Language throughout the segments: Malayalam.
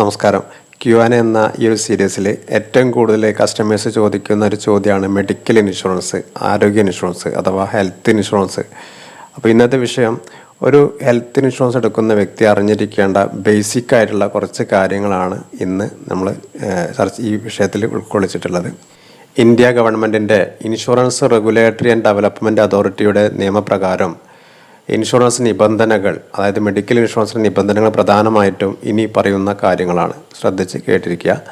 നമസ്കാരം. ക്യു ആൻ എന്ന ഈ ഒരു സീരീസിൽ ഏറ്റവും കൂടുതൽ കസ്റ്റമേഴ്സ് ചോദിക്കുന്ന ഒരു ചോദ്യമാണ് മെഡിക്കൽ ഇൻഷുറൻസ് ആരോഗ്യ ഇൻഷുറൻസ് അഥവാ ഹെൽത്ത് ഇൻഷുറൻസ് അപ്പോൾ ഇന്നത്തെ വിഷയം ഒരു ഹെൽത്ത് ഇൻഷുറൻസ് എടുക്കുന്ന വ്യക്തി അറിഞ്ഞിരിക്കേണ്ട ബേസിക് ആയിട്ടുള്ള കുറച്ച് കാര്യങ്ങളാണ് ഇന്ന് നമ്മൾ ചർച്ച ഈ വിഷയത്തിൽ ഉൾക്കൊള്ളിച്ചിട്ടുള്ളത്. ഇന്ത്യ ഗവൺമെന്റിന്റെ ഇൻഷുറൻസ് റെഗുലേറ്ററി ആൻഡ് ഡെവലപ്മെന്റ് അതോറിറ്റിയുടെ നിയമപ്രകാരം ഇൻഷുറൻസ് നിബന്ധനകൾ അതായത് മെഡിക്കൽ ഇൻഷുറൻസിന്റെ നിബന്ധനകൾ പ്രധാനമായിട്ടും ഇനി പറയുന്ന കാര്യങ്ങളാണ്. ശ്രദ്ധിച്ച് കേട്ടിരിക്കുക.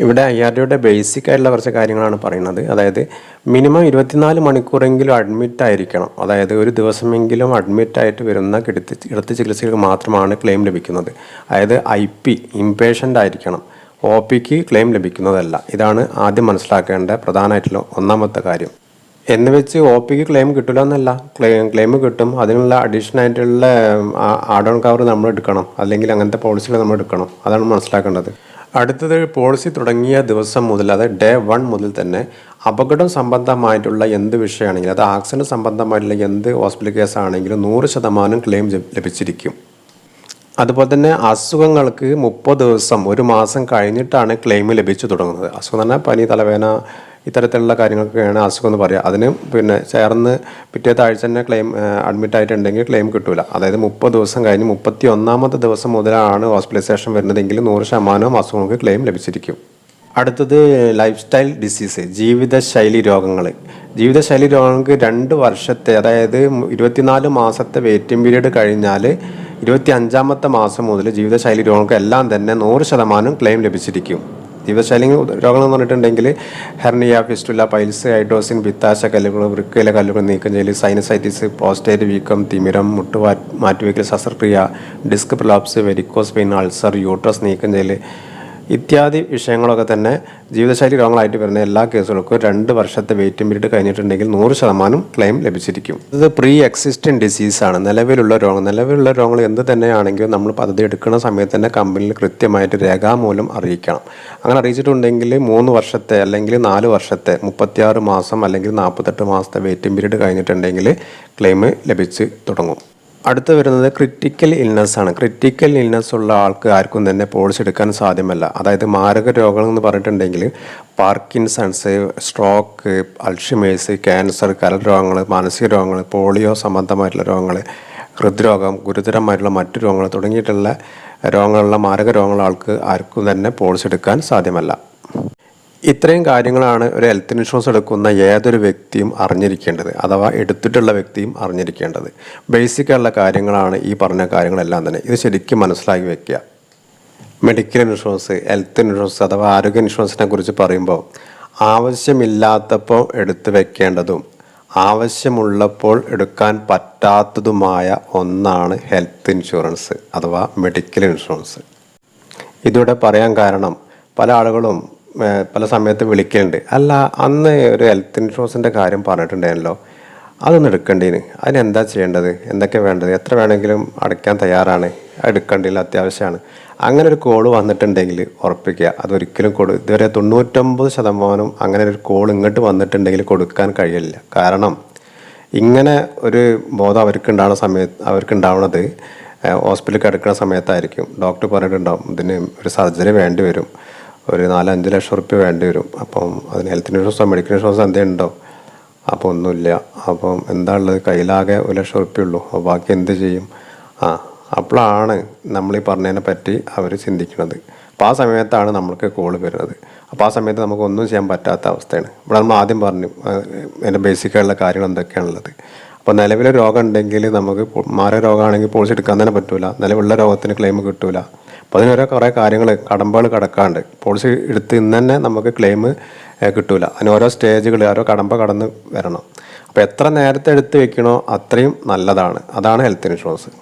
ഇവിടെ ഐ ആർ ഡിയുടെ ബേസിക് ആയിട്ടുള്ള കുറച്ച് കാര്യങ്ങളാണ് പറയുന്നത്. അതായത് മിനിമം ഇരുപത്തിനാല് മണിക്കൂറെങ്കിലും അഡ്മിറ്റ് ആയിരിക്കണം. അതായത് ഒരു ദിവസമെങ്കിലും അഡ്മിറ്റ് ആയിട്ട് വരുന്ന കിടത്തി കിടത്തി ചികിത്സകൾക്ക് മാത്രമാണ് ക്ലെയിം ലഭിക്കുന്നത്. അതായത് ഐ പി ഇംപേഷ്യന്റ് ആയിരിക്കണം. ഒ പിക്ക് ക്ലെയിം ലഭിക്കുന്നതല്ല. ഇതാണ് ആദ്യം മനസ്സിലാക്കേണ്ട പ്രധാനമായിട്ടുള്ള ഒന്നാമത്തെ കാര്യം. എന്ന് വെച്ച് ഒ പിക്ക് ക്ലെയിം കിട്ടില്ല എന്നല്ല. ക്ലെയിം ക്ലെയിം കിട്ടും. അതിനുള്ള അഡീഷണൽ ആയിട്ടുള്ള ആഡ് ഓൺ കവർ നമ്മൾ എടുക്കണം. അല്ലെങ്കിൽ അങ്ങനത്തെ പോളിസികൾ നമ്മൾ എടുക്കണം. അതാണ് മനസ്സിലാക്കേണ്ടത്. അടുത്തത് പോളിസി തുടങ്ങിയ ദിവസം മുതൽ അതായത് ഡേ വൺ മുതൽ തന്നെ അപകടം സംബന്ധമായിട്ടുള്ള എന്ത് വിഷയമാണെങ്കിലും അത് ആക്സിഡന്റ് സംബന്ധമായിട്ടുള്ള എന്ത് ഹോസ്പിറ്റൽ കേസ് ആണെങ്കിലും നൂറ് ശതമാനം ക്ലെയിം ലഭിച്ചിരിക്കും. അതുപോലെ തന്നെ അസുഖങ്ങൾക്ക് മുപ്പത് ദിവസം ഒരു മാസം കഴിഞ്ഞിട്ടാണ് ക്ലെയിം ലഭിച്ചു തുടങ്ങുന്നത്. അസുഖം തന്നെ പനി തലവേദന ഇത്തരത്തിലുള്ള കാര്യങ്ങൾക്കൊക്കെയാണ് അസുഖം എന്ന് പറയുക. അതിന് പിന്നെ ചേർന്ന് പിറ്റേ താഴ്ച തന്നെ ക്ലെയിം അഡ്മിറ്റ് ആയിട്ടുണ്ടെങ്കിൽ ക്ലെയിം കിട്ടൂല. അതായത് മുപ്പത് ദിവസം കഴിഞ്ഞ് മുപ്പത്തി ഒന്നാമത്തെ ദിവസം മുതലാണ് ഹോസ്പിറ്റലൈസേഷൻ വരുന്നതെങ്കിൽ നൂറ് ശതമാനം അസുഖങ്ങൾക്ക് ക്ലെയിം ലഭിച്ചിരിക്കും. അടുത്തത് ലൈഫ് സ്റ്റൈൽ ഡിസീസ് ജീവിതശൈലി രോഗങ്ങൾ. ജീവിതശൈലി രോഗങ്ങൾക്ക് രണ്ട് വർഷത്തെ അതായത് ഇരുപത്തിനാല് മാസത്തെ വെയിറ്റിംഗ് പീരീഡ് കഴിഞ്ഞാൽ ഇരുപത്തി അഞ്ചാമത്തെ മാസം മുതൽ ജീവിതശൈലി രോഗങ്ങൾക്ക് എല്ലാം തന്നെ നൂറ് ശതമാനം ക്ലെയിം ലഭിച്ചിരിക്കും. ജീവിതശൈലി രോഗങ്ങൾ എന്ന് പറഞ്ഞിട്ടുണ്ടെങ്കിൽ ഹെർണിയ ഫിസ്റ്റുല പൈൽസ് ഹൈഡ്രോസിൻ പിത്താശ കല്ലുകൾ വൃക്കയിലെ കല്ലുകൾ നീക്കം ചെയ്യൽ സൈനസൈറ്റിസ് പോസ്റ്റേറ്റ് വീക്കം തിമിരം മുട്ട് മാറ്റിവെക്കൽ ശസ്ത്രക്രിയ disc prolapse varicose vein ulcer uterus നീക്കം ചെയ്യൽ ഇത്യാദി വിഷയങ്ങളൊക്കെ തന്നെ ജീവിതശൈലി രോഗങ്ങളായിട്ട് വരുന്ന എല്ലാ കേസുകൾക്കും രണ്ട് വർഷത്തെ വെയിറ്റിംഗ് പീരീഡ് കഴിഞ്ഞിട്ടുണ്ടെങ്കിൽ നൂറ് ശതമാനം ക്ലെയിം ലഭിച്ചിരിക്കും. ഇത് പ്രീ എക്സിസ്റ്റന്റ് ഡിസീസാണ് നിലവിലുള്ള രോഗം. നിലവിലുള്ള രോഗങ്ങൾ എന്ത് തന്നെയാണെങ്കിലും നമ്മൾ പദ്ധതി എടുക്കുന്ന സമയത്ത് തന്നെ കമ്പനിയിൽ കൃത്യമായിട്ട് രേഖാമൂലം അറിയിക്കണം. അങ്ങനെ അറിയിച്ചിട്ടുണ്ടെങ്കിൽ മൂന്ന് വർഷത്തെ അല്ലെങ്കിൽ നാല് വർഷത്തെ മുപ്പത്തിയാറ് മാസം അല്ലെങ്കിൽ നാൽപ്പത്തെട്ട് മാസത്തെ വെയിറ്റിംഗ് പീരീഡ് കഴിഞ്ഞിട്ടുണ്ടെങ്കിൽ ക്ലെയിം ലഭിച്ച് തുടങ്ങും. അടുത്ത് വരുന്നത് ക്രിറ്റിക്കൽ ഇൽനസ് ആണ്. ക്രിറ്റിക്കൽ ഇൽനസ് ഉള്ള ആൾക്ക് ആർക്കും തന്നെ പോളിസി എടുക്കാൻ സാധ്യമല്ല. അതായത് മാരക രോഗങ്ങൾ എന്ന് പറഞ്ഞിട്ടുണ്ടെങ്കിൽ പാർക്കിൻസൺസ് സ്ട്രോക്ക് അൾഷിമേഴ്സ് ക്യാൻസർ കരൾ രോഗങ്ങൾ മാനസിക രോഗങ്ങൾ പോളിയോ സംബന്ധമായിട്ടുള്ള രോഗങ്ങൾ ഹൃദ്രോഗം ഗുരുതരമായിട്ടുള്ള മറ്റു രോഗങ്ങൾ തുടങ്ങിയിട്ടുള്ള രോഗങ്ങളുള്ള മാരക രോഗങ്ങളുള്ള ആൾക്ക് ആർക്കും തന്നെ പോളിസി എടുക്കാൻ സാധ്യമല്ല. ഇത്രയും കാര്യങ്ങളാണ് ഒരു ഹെൽത്ത് ഇൻഷുറൻസ് എടുക്കുന്ന ഏതൊരു വ്യക്തിയും അറിഞ്ഞിരിക്കേണ്ടത് അഥവാ എടുത്തിട്ടുള്ള വ്യക്തിയും അറിഞ്ഞിരിക്കേണ്ടത്. ബേസിക്കായുള്ള കാര്യങ്ങളാണ് ഈ പറഞ്ഞ കാര്യങ്ങളെല്ലാം തന്നെ. ഇത് ശരിക്കും മനസ്സിലാക്കി വെക്കുക. മെഡിക്കൽ ഇൻഷുറൻസ് ഹെൽത്ത് ഇൻഷുറൻസ് അഥവാ ആരോഗ്യ ഇൻഷുറൻസിനെ കുറിച്ച് പറയുമ്പോൾ ആവശ്യമില്ലാത്തപ്പോൾ എടുത്തു വെക്കേണ്ടതും ആവശ്യമുള്ളപ്പോൾ എടുക്കാൻ പറ്റാത്തതുമായ ഒന്നാണ് ഹെൽത്ത് ഇൻഷുറൻസ് അഥവാ മെഡിക്കൽ ഇൻഷുറൻസ് ഇതിവിടെ പറയാൻ കാരണം പല ആളുകളും പല സമയത്ത് വിളിക്കലുണ്ട്. അല്ല അന്ന് ഒരു ഹെൽത്ത് ഇൻഷുറൻസിന്റെ കാര്യം പറഞ്ഞിട്ടുണ്ടായിരുന്നല്ലോ. അതൊന്ന് എടുക്കേണ്ടതിന് അതിനെന്താ ചെയ്യേണ്ടത്? എന്തൊക്കെ വേണ്ടത്? എത്ര വേണമെങ്കിലും അടയ്ക്കാൻ തയ്യാറാണ്? എടുക്കേണ്ടതിൽ അത്യാവശ്യമാണ്. അങ്ങനെ ഒരു കോൾ വന്നിട്ടുണ്ടെങ്കിൽ ഉറപ്പിക്കുക. അതൊരിക്കലും കൊടു ഇതുവരെ തൊണ്ണൂറ്റൊമ്പത് ശതമാനം അങ്ങനെ ഒരു കോൾ ഇങ്ങോട്ട് വന്നിട്ടുണ്ടെങ്കിൽ കൊടുക്കാൻ കഴിയില്ല. കാരണം ഇങ്ങനെ ഒരു ബോധം അവർക്ക് ഉണ്ടാവുന്ന സമയത്ത് അവർക്ക് ഉണ്ടാവുന്നത് ഹോസ്പിറ്റലിൽ കിടക്കുന്ന സമയത്തായിരിക്കും. ഡോക്ടർ പറഞ്ഞിട്ടുണ്ടാവും ഇതിന് ഒരു സർജറി വേണ്ടി വരും. ഒരു നാലഞ്ച് ലക്ഷം റുപ്യ വേണ്ടി വരും. അപ്പം അതിന് ഹെൽത്ത് ഇൻഷുറൻസോ മെഡിക്കൽ ഇൻഷുറൻസോ എന്തെങ്കിലും ഉണ്ടോ? അപ്പോൾ ഒന്നുമില്ല. അപ്പം എന്താ ഉള്ളത് കയ്യിലാകെ ഒരു ലക്ഷം റുപ്യ ഉള്ളൂ. അപ്പോൾ ബാക്കി എന്ത് ചെയ്യും? ആ അപ്പോഴാണ് നമ്മൾ ഈ പറഞ്ഞതിനെ പറ്റി അവർ ചിന്തിക്കുന്നത്. അപ്പോൾ ആ സമയത്താണ് നമ്മൾക്ക് കോൾ വരുന്നത്. അപ്പോൾ ആ സമയത്ത് നമുക്ക് ഒന്നും ചെയ്യാൻ പറ്റാത്ത അവസ്ഥയാണ്. ഇവിടെ നമ്മൾ ആദ്യം പറഞ്ഞു എന്റെ ബേസിക്കായിട്ടുള്ള കാര്യങ്ങൾ എന്തൊക്കെയാണുള്ളത്. അപ്പോൾ നിലവിലെ രോഗം ഉണ്ടെങ്കിൽ നമുക്ക് മാറിയ രോഗമാണെങ്കിൽ പോളിസി എടുക്കാൻ തന്നെ പറ്റില്ല നിലവിലുള്ള രോഗത്തിന് ക്ലെയിം കിട്ടൂല. അപ്പോൾ അതിനോരോ കുറേ കാര്യങ്ങൾ കടമ്പകൾ കടക്കാണ്ട്. പോളിസി എടുത്ത് ഇന്ന് തന്നെ നമുക്ക് ക്ലെയിം കിട്ടൂല. അതിന് ഓരോ സ്റ്റേജുകൾ ഓരോ കടമ്പ കടന്ന് വരണം. അപ്പോൾ എത്ര നേരത്തെ എടുത്ത് വെക്കണോ അത്രയും നല്ലതാണ്. അതാണ് ഹെൽത്ത് ഇൻഷുറൻസ്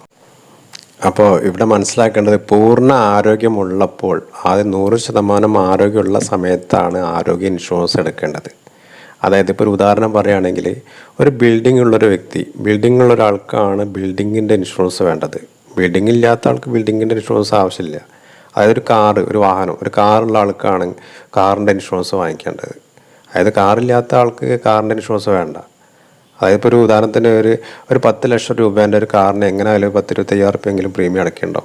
അപ്പോൾ ഇവിടെ മനസ്സിലാക്കേണ്ടത് പൂർണ ആരോഗ്യമുള്ളപ്പോൾ ആദ്യം നൂറ് ശതമാനം ആരോഗ്യമുള്ള സമയത്താണ് ആരോഗ്യ ഇൻഷുറൻസ് എടുക്കേണ്ടത്. അതായത് ഇപ്പോൾ ഒരു ഉദാഹരണം പറയുകയാണെങ്കിൽ ഒരു ബിൽഡിംഗ് ഉള്ളൊരു വ്യക്തി ബിൽഡിംഗ് ഉള്ള ഒരാൾക്കാണ് ബിൽഡിങ്ങിന്റെ ഇൻഷുറൻസ് വേണ്ടത്. ബിൽഡിംഗ് ഇല്ലാത്ത ആൾക്ക് ബിൽഡിങ്ങിന്റെ ഇൻഷുറൻസ് ആവശ്യമില്ല. അതായത് ഒരു കാറ് ഒരു വാഹനം. ഒരു കാറുള്ള ആൾക്കാണ് കാറിന്റെ ഇൻഷുറൻസ് വാങ്ങിക്കേണ്ടത്. അതായത് കാറില്ലാത്ത ആൾക്ക് കാറിന്റെ ഇൻഷുറൻസ് വേണ്ട. അതായത് ഇപ്പോൾ ഒരു ഉദാഹരണത്തിന് ഒരു ഒരു പത്ത് ലക്ഷം രൂപേന്റെ ഒരു കാറിന് എങ്ങനെ ആയാലും പത്ത് ഇരുപത്തയ്യായിരം റുപ്യെങ്കിലും പ്രീമിയം അടയ്ക്കേണ്ടോ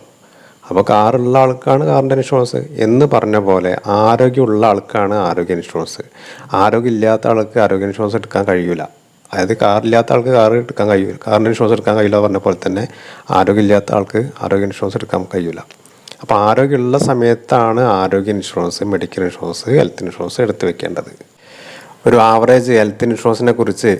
അപ്പോൾ കാറുള്ള ആൾക്കാണ് കാറിന്റെ ഇൻഷുറൻസ് എന്ന് പറഞ്ഞ പോലെ ആരോഗ്യമുള്ള ആൾക്കാണ് ആരോഗ്യ ഇൻഷുറൻസ് ആരോഗ്യമില്ലാത്ത ആൾക്ക് ആരോഗ്യ ഇൻഷുറൻസ് എടുക്കാൻ കഴിയില്ല അതായത് കാറില്ലാത്ത ആൾക്ക് കാർ എടുക്കാൻ കഴിയില്ല കാറിന്റെ ഇൻഷുറൻസ് എടുക്കാൻ കഴിയില്ല പറഞ്ഞ പോലെ തന്നെ ആരോഗ്യമില്ലാത്ത ആൾക്ക് ആരോഗ്യ ഇൻഷുറൻസ് എടുക്കാൻ കഴിയില്ല അപ്പോൾ ആരോഗ്യമുള്ള സമയത്താണ് ആരോഗ്യ insurance medical insurance health insurance എടുത്തു വെക്കേണ്ടത്. ഒരു ആവറേജ് ഹെൽത്ത് ഇൻഷുറൻസിനെ കുറിച്ച്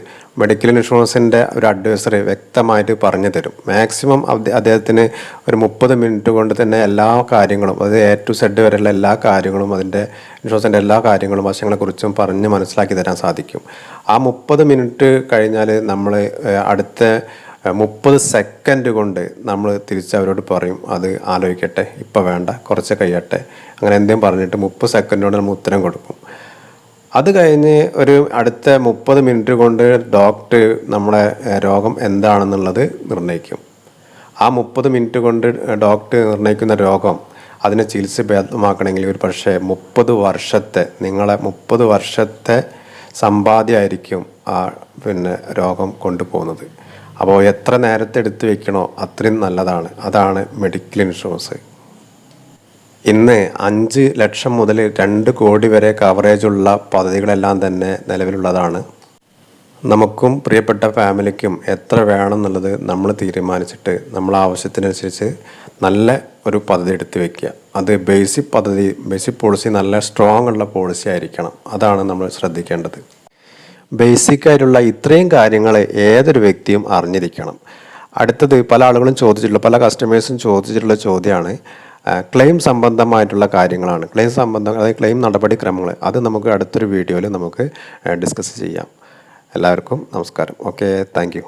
മെഡിക്കൽ ഇൻഷുറൻസിന്റെ ഒരു അഡ്വൈസറി വ്യക്തമായിട്ട് പറഞ്ഞു തരും. മാക്സിമം അദ്ദേഹത്തിന് ഒരു മുപ്പത് മിനിറ്റ് കൊണ്ട് തന്നെ എല്ലാ കാര്യങ്ങളും അത് എ ടു സെഡ് വരെയുള്ള എല്ലാ കാര്യങ്ങളും അതിന്റെ ഇൻഷുറൻസിന്റെ എല്ലാ കാര്യങ്ങളും വശങ്ങളെക്കുറിച്ചും പറഞ്ഞ് മനസ്സിലാക്കി തരാൻ സാധിക്കും. ആ മുപ്പത് മിനിറ്റ് കഴിഞ്ഞാൽ നമ്മൾ അടുത്ത മുപ്പത് സെക്കൻഡ് കൊണ്ട് നമ്മൾ തിരിച്ച് അവരോട് പറയും അത് ആലോചിക്കട്ടെ ഇപ്പോൾ വേണ്ട കുറച്ച് കഴിയട്ടെ. അങ്ങനെ എന്തെങ്കിലും പറഞ്ഞിട്ട് മുപ്പത് സെക്കൻഡ് കൊണ്ട് നമ്മൾ ഉത്തരം കൊടുക്കും. അത് കഴിഞ്ഞ് ഒരു അടുത്ത മുപ്പത് മിനിറ്റ് കൊണ്ട് ഡോക്ടർ നമ്മുടെ രോഗം എന്താണെന്നുള്ളത് നിർണയിക്കും. ആ മുപ്പത് മിനിറ്റ് കൊണ്ട് ഡോക്ടർ നിർണയിക്കുന്ന രോഗം അതിനെ ചികിത്സ ഭേദമാക്കണമെങ്കിൽ ഒരു പക്ഷേ മുപ്പത് വർഷത്തെ നിങ്ങളെ മുപ്പത് വർഷത്തെ സമ്പാദ്യമായിരിക്കും ആ പിന്നെ രോഗം കൊണ്ടുപോകുന്നത്. അപ്പോൾ എത്ര നേരത്തെ എടുത്തു വെക്കണോ അത്രയും നല്ലതാണ്. അതാണ് മെഡിക്കൽ ഇൻഷുറൻസ് ഇന്ന് അഞ്ച് ലക്ഷം മുതൽ രണ്ട് കോടി വരെ കവറേജുള്ള പദ്ധതികളെല്ലാം തന്നെ നിലവിലുള്ളതാണ്. നമുക്കും പ്രിയപ്പെട്ട ഫാമിലിക്കും എത്ര വേണം എന്നുള്ളത് നമ്മൾ തീരുമാനിച്ചിട്ട് നമ്മൾ ആവശ്യത്തിനനുസരിച്ച് നല്ല ഒരു പദ്ധതി എടുത്തു വെക്കുക. അത് ബേസിക് പദ്ധതി ബേസിക് പോളിസി നല്ല സ്ട്രോങ് ഉള്ള പോളിസി ആയിരിക്കണം. അതാണ് നമ്മൾ ശ്രദ്ധിക്കേണ്ടത്. ബേസിക് ആയിട്ടുള്ള ഇത്രയും കാര്യങ്ങൾ ഏതൊരു വ്യക്തിയും അറിഞ്ഞിരിക്കണം. അടുത്തത് പല ആളുകളും ചോദിച്ചിട്ടുള്ള പല കസ്റ്റമേഴ്സും ചോദിച്ചിട്ടുള്ള ചോദ്യമാണ് ക്ലെയിം സംബന്ധമായിട്ടുള്ള കാര്യങ്ങളാണ്. ക്ലെയിം സംബന്ധം അതായത് ക്ലെയിം നടപടിക്രമങ്ങൾ. അത് നമുക്ക് അടുത്തൊരു വീഡിയോയിൽ നമുക്ക് ഡിസ്കസ് ചെയ്യാം. എല്ലാവർക്കും നമസ്കാരം. Okay thank